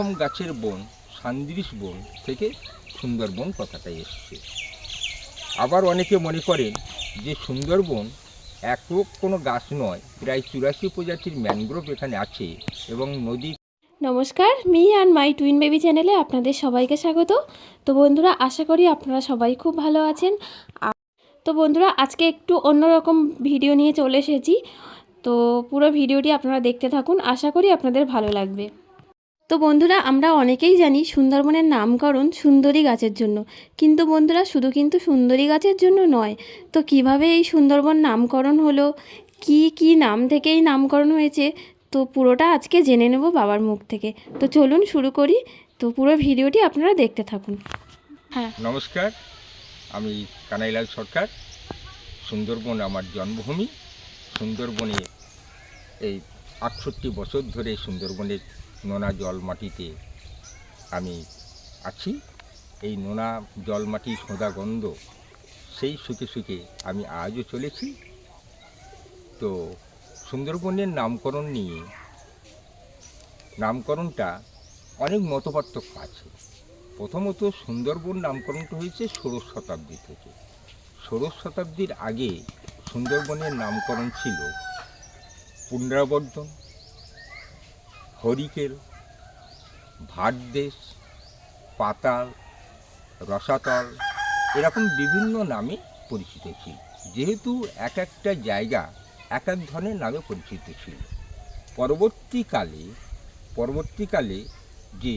রকম গাছের বন সান্দিরিস বন থেকে সুন্দরবন কথাটা এসছে। আবার অনেকে মনে করেন যে সুন্দরবন একক কোনো গাছ নয়, প্রায় চুরাশি প্রজাতির ম্যানগ্রোভ এখানে আছে এবং নদী নমস্কার, me and my twin baby চ্যানেলে আপনাদের সবাইকে স্বাগত। তো বন্ধুরা, আশা করি আপনারা সবাই খুব ভালো আছেন। তো বন্ধুরা, আজকে একটু অন্যরকম ভিডিও নিয়ে চলে এসেছি। তো পুরো ভিডিওটি আপনারা দেখতে থাকুন। আশা করি আপনাদের ভালো লাগবে। তো বন্ধুরা আমরা অনেকেই জানি সুন্দরবনের নামকরণ সুন্দরী গাছের জন্য। কিন্তু বন্ধুরা শুধু কিন্তু সুন্দরী গাছের জন্য নয় তো কীভাবে এই সুন্দরবন নামকরণ হলো? কি কি নাম থেকে এই নামকরণ হয়েছে? তো পুরোটা আজকে জেনে নেব বাবার মুখ থেকে। তো চলুন শুরু করি। তো পুরো ভিডিওটি আপনারা দেখতে থাকুন। হ্যাঁ। নমস্কার আমি কানাইলাল সরকার। সুন্দরবন আমার জন্মভূমি। সুন্দরবনে এই আটষট্টি বছর ধরে সুন্দরবনের নোনা জল মাটিতে আমি আছি। এই নোনা জল মাটি সোঁদা গন্ধ সেই সুখে সুখে আমি আজও চলেছি। তো সুন্দরবনের নামকরণ নিয়ে নামকরণটা অনেক মতপার্থক্য আছে। প্রথমত সুন্দরবন নামকরণটা হয়েছে ষোড়শ শতাব্দী থেকে। ষোড়শ শতাব্দীর আগে সুন্দরবনের নামকরণ ছিল পুনরাবর্ধন হরিকেল, ভাটদেশ, পাতাল, রসাতল এরকম বিভিন্ন নামে পরিচিত ছিল। যেহেতু এক একটা জায়গা এক এক ধরনের নামে পরিচিত ছিল। পরবর্তীকালে পরবর্তীকালে যে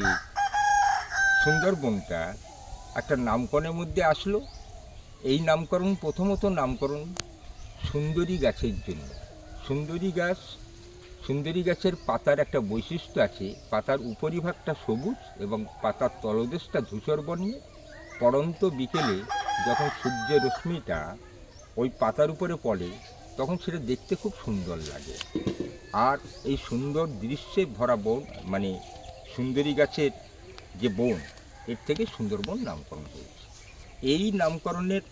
সুন্দরবনটা একটা নামকরণের মধ্যে আসলো, এই নামকরণ প্রথমত নামকরণ সুন্দরী গাছের জন্য। সুন্দরী গাছ সুন্দরী গাছের পাতার একটা বৈশিষ্ট্য আছে। পাতার উপরিভাগটা সবুজ এবং পাতার তলদেশটা ধূসর বর্ণে পড়ন্ত বিকেলে যখন সূর্য রশ্মিটা ওই পাতার উপরে পড়ে, তখন সেটা দেখতে খুব সুন্দর লাগে। আর এই সুন্দর দৃশ্যে ভরা বন মানে সুন্দরী গাছের যে বন, এর থেকে সুন্দরবন নামকরণ হয়েছে। এই নামকরণের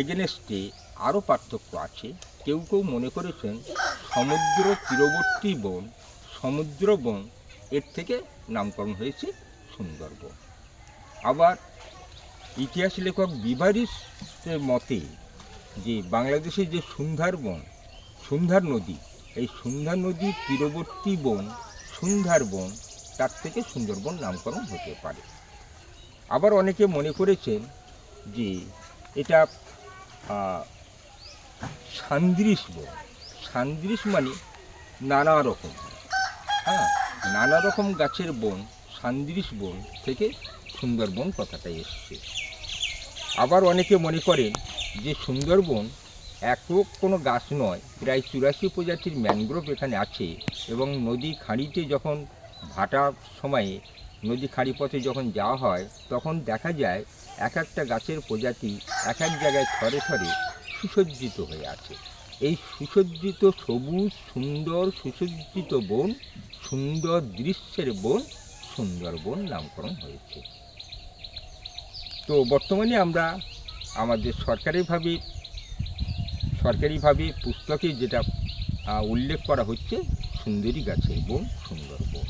এগেনেস্টে আরও পার্থক্য আছে। কেউ কেউ মনে করেছেন সমুদ্র তীরবর্তী বন, সমুদ্র বন, এর থেকে নামকরণ হয়েছে সুন্দরবন। আবার ইতিহাস লেখক বিভারিসের মতে যে বাংলাদেশে যে সুন্দরবন, সুন্দর নদী, এই সুন্দর নদীর তীরবর্তী বন সুন্দরবন তার থেকে সুন্দরবন নামকরণ হতে পারে। আবার অনেকে মনে করেছেন যে এটা সান্দ্রিস বন সান্দ্রিস মানে নানা রকম। হ্যাঁ নানা রকম গাছের বন সান্দ্রিস বন থেকে সুন্দরবন কথাটা এসছে। আবার অনেকে মনে করেন যে সুন্দরবন একক কোনো গাছ নয়, প্রায় চুরাশি প্রজাতির ম্যানগ্রোভ এখানে আছে এবং নদী খাঁড়িতে যখন ভাটার সময়ে, নদী খাঁড়ি পথে যখন যাওয়া হয়, তখন দেখা যায় এক একটা গাছের প্রজাতি এক এক জায়গায় থরে থরে সুসজ্জিত হয়ে আছে। এই সুসজ্জিত সবুজ, সুন্দর, সুসজ্জিত বন, সুন্দর দৃশ্যের বন সুন্দরবন নামকরণ হয়েছে। তো বর্তমানে আমরা আমাদের সরকারিভাবে সরকারিভাবে পুস্তকে যেটা উল্লেখ করা হচ্ছে, সুন্দরী গাছের বন সুন্দরবন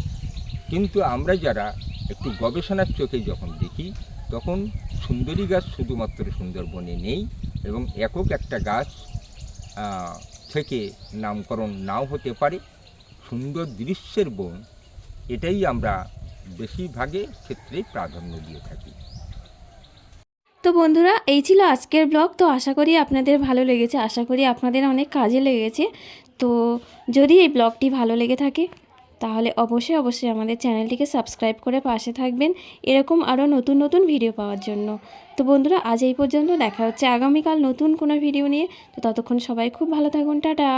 কিন্তু আমরা যারা একটু গবেষণার চোখে যখন দেখি, তখন সুন্দরী গাছ শুধুমাত্র সুন্দরবনে নেই এবং একক একটা গাছ থেকে নামকরণ নাও হতে পারে। সুন্দর দৃশ্যের বন, এটাই আমরা বেশিরভাগে ক্ষেত্রে প্রাধান্য দিয়ে থাকি। তো বন্ধুরা, এই ছিল আজকের ব্লগ। তো আশা করি আপনাদের ভালো লেগেছে। আশা করি আপনাদের অনেক কাজে লেগেছে। তো যদি এই ব্লগটি ভালো লেগে থাকে তাহলে অবশ্যই অবশ্যই আমাদের চ্যানেলটিকে সাবস্ক্রাইব করে পাশে থাকবেন। এরকম আরও নতুন নতুন ভিডিও পাওয়ার জন্য। তো বন্ধুরা, আজ এই পর্যন্ত দেখা হচ্ছে আগামীকাল নতুন কোনো ভিডিও নিয়ে। তো ততক্ষণ সবাই খুব ভালো থাকুন। টাটা!